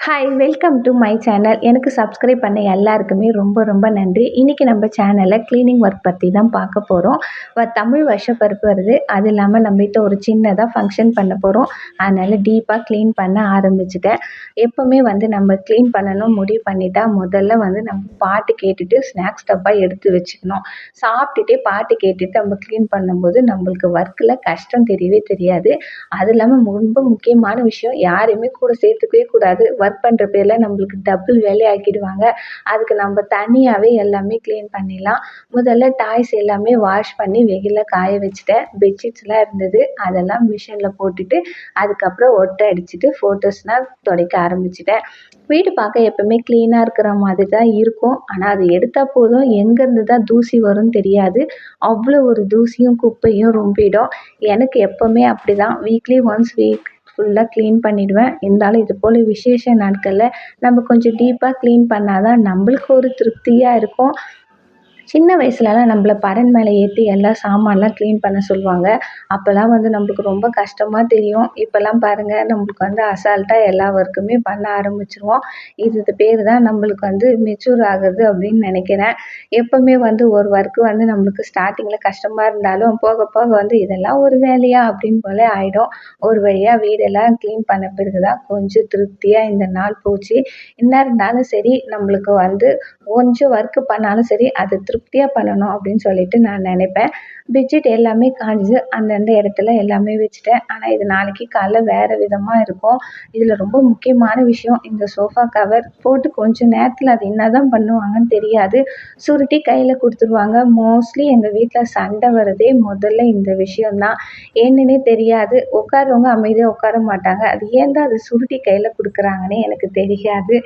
Hi welcome to my channel எனக்கு subscribe பண்ண எல்லாருக்குமே ரொம்ப ரொம்ப நன்றி. இன்றைக்கி நம்ம சேனலில் க்ளீனிங் ஒர்க் பற்றி தான் பார்க்க போகிறோம் தமிழ் வருஷப்பருப்பு வருது. அது இல்லாமல் நம்மகிட்ட ஒரு சின்னதாக ஃபங்க்ஷன் பண்ண போகிறோம் அதனால் டீப்பாக க்ளீன் பண்ண ஆரம்பிச்சிட்டேன். எப்போவுமே வந்து நம்ம க்ளீன் பண்ணணும் முடிவு பண்ணிட்டா முதல்ல வந்து நம்ம பாட்டு கேட்டுட்டு ஸ்நாக்ஸ் டப்பாக எடுத்து வச்சுக்கணும். சாப்பிட்டுட்டே பாட்டு கேட்டுட்டு நம்ம க்ளீன் பண்ணும்போது நம்மளுக்கு ஒர்க்கில் கஷ்டம் தெரியவே தெரியாது. அது இல்லாமல் ரொம்ப முக்கியமான விஷயம் யாரையுமே கூட சேர்த்துக்கவே கூடாது. ஒர்க் பண்ணுற பேரில் நம்மளுக்கு டபுள் வேலை ஆக்கிடுவாங்க. அதுக்கு நம்ம தனியாகவே எல்லாமே க்ளீன் பண்ணிடலாம். முதல்ல டாய்ஸ் எல்லாமே வாஷ் பண்ணி வெயிலில் காய வச்சுட்டேன். பெட்ஷீட்ஸ்லாம் இருந்தது. அதெல்லாம் மிஷினில் போட்டுட்டு அதுக்கப்புறம் ஒட்டை அடிச்சுட்டு ஃபோட்டோஸ்லாம் துடைக்க ஆரம்பிச்சிட்டேன். வீடு பார்க்க எப்போவுமே க்ளீனாக இருக்கிற மாதிரி தான் இருக்கும். ஆனால் அது எடுத்தால் போதும். எங்கேருந்து தான் தூசி வரும்னு தெரியாது. அவ்வளோ ஒரு தூசியும் குப்பையும் ரொம்பிடும். எனக்கு எப்போவுமே அப்படி தான் வீக்லி ஒன்ஸ் வீக் ஃபுல்லாக க்ளீன் பண்ணிவிடுவேன் இருந்தாலும் இது போல் விசேஷ நாட்களில் நம்ம கொஞ்சம் டீப்பாக க்ளீன் பண்ணால் தான் நம்மளுக்கு ஒரு திருப்தியாக இருக்கும். சின்ன வயசுலலாம் நம்மள பரண் மேலே ஏற்றி எல்லா சாமான்லாம் க்ளீன் பண்ண சொல்லுவாங்க. அப்போல்லாம் வந்து நம்மளுக்கு ரொம்ப கஷ்டமாக தெரியும். இப்போல்லாம் பாருங்கள் நம்மளுக்கு வந்து அசால்ட்டாக எல்லா ஒர்க்குமே பண்ண ஆரம்பிச்சிருவோம். இது பேர் தான் நம்மளுக்கு வந்து மெச்சூர் ஆகுது அப்படின்னு நினைக்கிறேன். எப்போவுமே வந்து ஒரு ஒர்க்கு வந்து நம்மளுக்கு ஸ்டார்டிங்கில் கஷ்டமாக இருந்தாலும் போக போக வந்து இதெல்லாம் ஒரு வேலையா அப்படின்னு போல ஆகிடும் ஒரு வழியாக வீடெல்லாம் க்ளீன் பண்ண பிறகு தான் கொஞ்சம் திருப்தியாக இந்த நாள் போச்சு. என்ன இருந்தாலும் சரி நம்மளுக்கு வந்து கொஞ்சம் ஒர்க்கு பண்ணாலும் சரி அது திருப்தி திருப்தியாக பண்ணணும் அப்படின்னு சொல்லிட்டு நான் நினைப்பேன். பெட்ஷீட் எல்லாமே காஞ்சு அந்தந்த இடத்துல எல்லாமே வச்சுட்டேன். ஆனால் இது நாளைக்கு காலைல வேறு விதமாக இருக்கும். இதில் ரொம்ப முக்கியமான விஷயம் இந்த சோஃபா கவர் போட்டு கொஞ்சம் நேரத்தில் அது என்ன தான் பண்ணுவாங்கன்னு தெரியாது. சுருட்டி கையில் கொடுத்துருவாங்க. மோஸ்ட்லி எங்கள் வீட்டில் சண்டை வரதே முதல்ல இந்த விஷயந்தான் என்னன்னே தெரியாது. உட்காரவங்க அமைதியாக உட்கார மாட்டாங்க. அது ஏன் தான் அது சுருட்டி கையில் கொடுக்குறாங்கன்னே எனக்கு தெரியாது.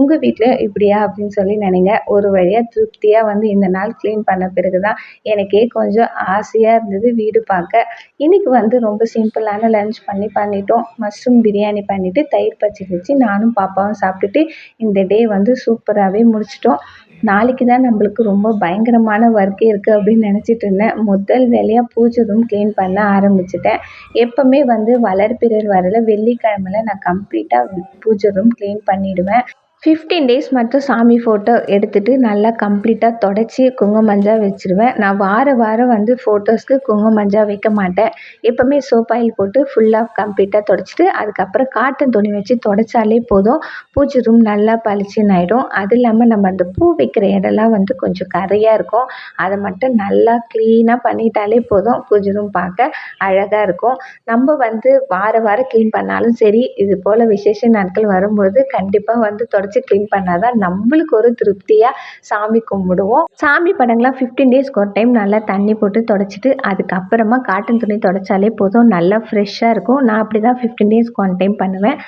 உங்கள் வீட்டில் இப்படியா அப்படின்னு சொல்லி நினைங்க. ஒரு வழியாக திருப்தியாக வந்து இந்த நாள் க்ளீன் பண்ண பிறகு தான் எனக்கே கொஞ்சம் ஆசையாக இருந்தது வீடு பார்க்க. இன்றைக்கி வந்து ரொம்ப சிம்பிளான லன்ச் பண்ணி பண்ணிட்டோம். மஷ்ரூம் பிரியாணி பண்ணிவிட்டு தயிர் பச்சடி வச்சு நானும் பாப்பாவும் சாப்பிட்டுட்டு இந்த டே வந்து சூப்பராகவே முடிச்சிட்டோம். நாளைக்கு தான் நம்மளுக்கு ரொம்ப பயங்கரமான ஒர்க்கே இருக்குது அப்படின்னு நினச்சிட்டு இருந்தேன். முதல் வேலையாக பூஜை ரூம் க்ளீன் பண்ண ஆரம்பிச்சிட்டேன். எப்போவுமே வந்து வளர்பிறர் வரல வெள்ளிக்கிழமையில் நான் கம்ப்ளீட்டாக பூஜை ரூம் க்ளீன் பண்ணிவிடுவேன் ஃபிஃப்டீன் டேஸ் மட்டும் சாமி ஃபோட்டோ எடுத்துகிட்டு நல்லா கம்ப்ளீட்டாக தொடச்சி குங்கும மஞ்சள் வச்சுருவேன். நான் வார வாரம் வந்து ஃபோட்டோஸ்க்கு குங்கும மஞ்சள் வைக்க மாட்டேன். எப்போவுமே சோப் ஆயில் போட்டு ஃபுல்லாக கம்ப்ளீட்டாக தொடச்சிட்டு அதுக்கப்புறம் காட்டன் துணி வச்சு தொடச்சாலே போதும். பூச்சி ரூம் நல்லா பளிச்சுன்னு ஆகிடும் அது இல்லாமல் நம்ம அந்த பூ வைக்கிற இடம்லாம் வந்து கொஞ்சம் கரையாக இருக்கும். அதை மட்டும் நல்லா க்ளீனாக பண்ணிட்டாலே போதும். பூஜை ரூம் பார்க்க அழகாக இருக்கும். நம்ம வந்து வார வாரம் க்ளீன் பண்ணாலும் சரி இது போல் விசேஷ நாட்கள் வரும்போது கண்டிப்பாக வந்து தொடச்சி வச்சு க்ளீன் பண்ணால் தான் நம்மளுக்கு ஒரு திருப்தியாக சாமி கும்பிடுவோம். சாமி படங்கள்லாம் ஃபிஃப்டீன் டேஸ்க்கு ஒரு டைம் நல்லா தண்ணி போட்டு தொடச்சிட்டு அதுக்கப்புறமா காட்டன் துணி தொடச்சாலே போதும். நல்லா ஃப்ரெஷ்ஷாக இருக்கும். நான் அப்படி தான் ஃபிஃப்டீன் டேஸ்க்கு ஒன் டைம் பண்ணுவேன்.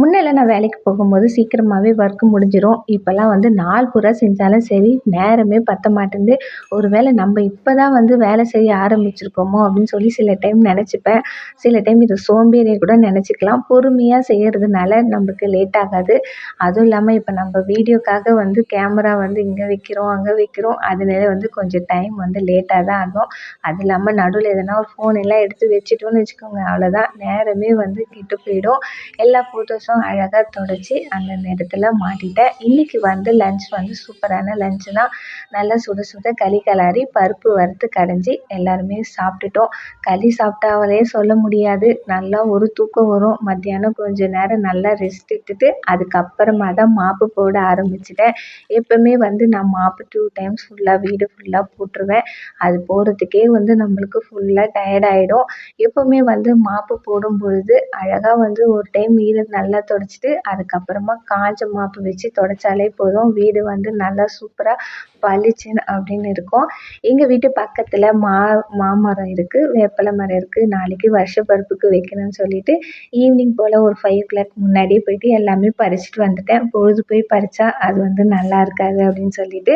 முன்னெல்லாம் நான் வேலைக்கு போகும்போது சீக்கிரமாகவே ஒர்க் முடிஞ்சிடும் இப்போல்லாம் வந்து நாள் பூரா செஞ்சாலும் சரி நேரமே பற்ற மாட்டேங்குது. ஒரு வேளை நம்ம இப்போ தான் வந்து வேலை செய்ய ஆரம்பிச்சிருக்கோமோ அப்படின்னு சொல்லி சில டைம் நினச்சிப்பேன். சில டைம் இது சோம்பேறியை கூட நினச்சிக்கலாம். பொறுமையாக செய்கிறதுனால நம்மளுக்கு லேட் ஆகாது. அதுவும் இல்லாமல் இப்போ நம்ம வீடியோக்காக வந்து கேமரா வந்து இங்கே வைக்கிறோம் அங்கே வைக்கிறோம். அதனால வந்து கொஞ்சம் டைம் வந்து லேட்டாக தான் ஆகும். அது இல்லாமல் நடுவில் எதனா ஒரு ஃபோன் எல்லாம் எடுத்து வச்சுட்டோன்னு வச்சுக்கோங்க அவ்வளோதான் நேரமே வந்து கெட்டு போயிடும். எல்லா ஃபோட்டோஸும் அழகாக தொடச்சி அந்த இடத்துல மாட்டிட்டேன். இன்றைக்கி வந்து லன்ச் வந்து சூப்பரான லஞ்சு தான். நல்லா சுட சுட களி கிளறி பருப்பு வறுத்து கடைஞ்சி எல்லாருமே சாப்பிட்டுட்டோம். களி சாப்பிட்டாவலே சொல்ல முடியாது. நல்லா ஒரு தூக்கம் வரும். மத்தியானம் கொஞ்சம் நேரம் நல்லா ரெஸ்ட் எடுத்துட்டு அதுக்கப்புறமா தான் மாப்பு போட ஆரம்பிச்சிட்டேன். எப்போவுமே வந்து நான் மாப்பு டூ டைம்ஸ் ஃபுல்லாக வீடு ஃபுல்லாக போட்டுருவேன். அது போடுறதுக்கே வந்து நம்மளுக்கு ஃபுல்லாக டயர்ட் ஆகிடும் எப்போவுமே வந்து மாப்பு போடும் பொழுது அழகாக வந்து ஒரு டைம் வீடு நல்லா துடைச்சிட்டு துடச்சிட்டு அதுக்கப்புறமா காஞ்ச மாப்பு வச்சு துடச்சாலே போதும். வீடு வந்து நல்லா சூப்பராக பளிச்சுன்னு அப்படின்னு இருக்கும். எங்கள் வீட்டு பக்கத்தில் மா மாமரம் இருக்குது வேப்பலை மரம் இருக்குது நாளைக்கு வருஷ பருப்புக்கு வைக்கணும்னு சொல்லிட்டு ஈவினிங் போல் ஒரு ஃபைவ் ஓ கிளாக் முன்னாடியே போயிட்டு எல்லாமே பறிச்சுட்டு வந்துட்டேன். பொழுது போய் பறித்தா அது வந்து நல்லா இருக்காது அப்படின்னு சொல்லிட்டு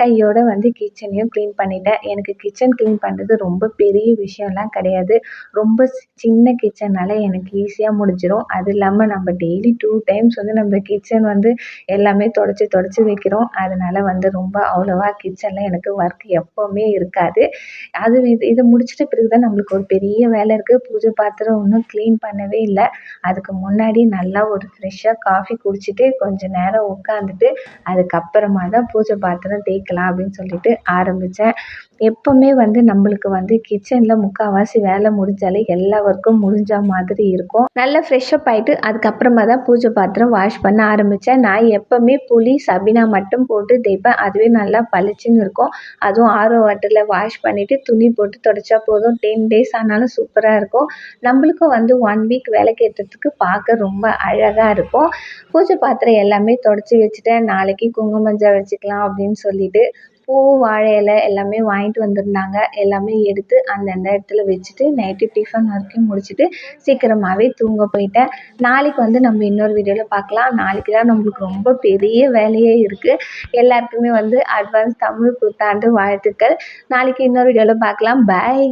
கையோடு வந்து கிச்சனையும் க்ளீன் பண்ணிட்டேன். எனக்கு கிச்சன் க்ளீன் பண்ணுறது ரொம்ப பெரிய விஷயம்லாம் கிடையாது. ரொம்ப சின்ன கிச்சனால் எனக்கு ஈஸியாக முடிஞ்சிடும் அது இல்லாமல் நம்ம டெய்லி டூ டைம்ஸ் வந்து நம்ம கிச்சன் வந்து எல்லாமே தொடச்சி தொடச்சி வைக்கிறோம். அதனால் வந்து ரொம்ப அவ்வளோவா கிச்சனில் எனக்கு ஒர்க் எப்போவுமே இருக்காது. அது இது இதை முடிச்சிட்ட பிறகு தான் நம்மளுக்கு ஒரு பெரிய வேலை இருக்குது பூஜை பாத்திரம் ஒன்றும் க்ளீன் பண்ணவே இல்லை. அதுக்கு முன்னாடி நல்லா ஒரு ஃப்ரெஷ்ஷாக காஃபி குடிச்சிட்டு கொஞ்சம் நேரம் உட்காந்துட்டு அதுக்கப்புறமா தான் பூஜை பாத்திரம் தேய்க்கலாம் அப்படின்னு சொல்லிட்டு ஆரம்பித்தேன் எப்போவுமே வந்து நம்மளுக்கு வந்து கிச்சனில் முக்கால்வாசி வேலை முடிஞ்சாலே எல்லா ஒர்க்கும் முடிஞ்ச மாதிரி இருக்கும். நல்லா ஃப்ரெஷ்ஷப் ஆகிட்டு அதுக்கப்புறமா தான் பூஜை பாத்திரம் வாஷ் பண்ண ஆரம்பித்தேன் நான் எப்போவுமே புளி சபினா மட்டும் போட்டு தேய்ப்பேன். அதுவே நல்லா பளிச்சுன்னு இருக்கும். அதுவும் ஆரோ வாட்டரில் வாஷ் பண்ணிவிட்டு துணி போட்டு தொடச்சா போதும். டென் டேஸ் ஆனாலும் சூப்பராக இருக்கும். நம்மளுக்கும் வந்து ஒன் வீக் விளக்கேற்றத்துக்கு பார்க்க ரொம்ப அழகாக இருக்கும். பூஜை பாத்திரம் எல்லாமே தொடச்சி வச்சுட்டேன். நாளைக்கு குங்குமஞ்சா வச்சுக்கலாம் அப்படின்னு சொல்லிட்டு பூ வாழை இல எல்லாமே வாங்கிட்டு வந்திருந்தாங்க. எல்லாமே எடுத்து அந்தந்த இடத்துல வச்சுட்டு நைட்டு டிஃபன் வரைக்கும் முடிச்சுட்டு சீக்கிரமாகவே தூங்க போயிட்டேன். நாளைக்கு வந்து நம்ம இன்னொரு வீடியோவில் பார்க்கலாம். நாளைக்கு தான் நம்மளுக்கு ரொம்ப பெரிய வேலையே இருக்குது எல்லாருக்குமே வந்து அட்வான்ஸ் தமிழ் புத்தாண்டு வாழ்த்துக்கள். நாளைக்கு இன்னொரு வீடியோவில் பார்க்கலாம். பாய்